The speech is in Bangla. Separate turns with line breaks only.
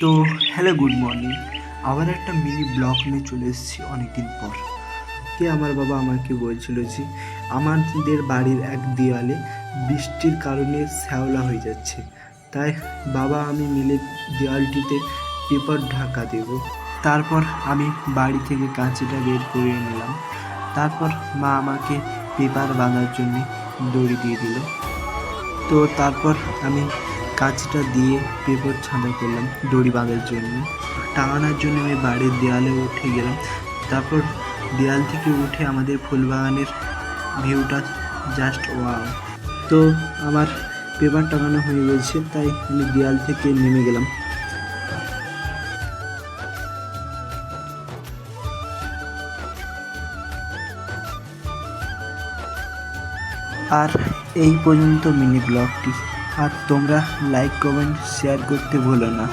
তো হ্যালো গুড মর্নিং আবার একটা মিনি ব্লগ নিয়ে চলে এসেছি অনেকদিন পর। কে আমার বাবা আমাকে বলছিল যে, আমাদের বাড়ির এক দেওয়ালে বৃষ্টির কারণে শ্যাওলা হয়ে যাচ্ছে। তাই বাবা, আমি মিলে দেওয়ালটিতে পেপার ঢাকা দেব। তারপর আমি বাড়ি থেকে কাঁচিটা বের করে নিলাম। তারপর মা আমাকে পেপার বাঁধার জন্য দড়ি দিয়ে দিল। তো তারপর আমি কাঁচটা দিয়ে পেপার ছাঁদা করলাম দড়ি বাঁধার জন্য। টাঙানোর জন্য আমি বাড়ির দেয়ালে উঠে গেলাম। তারপর দেয়াল থেকে উঠে আমাদের ফুলবাগানের ভিউটা জাস্ট ওয়াও তো আমার পেপার টাঙানো হয়ে গেছে, তাই আমি দেয়াল থেকে নেমে গেলাম। আর এই পর্যন্ত মিনি ব্লগটি। আর তোমরা লাইক কমেন্ট শেয়ার করতে ভুলো না।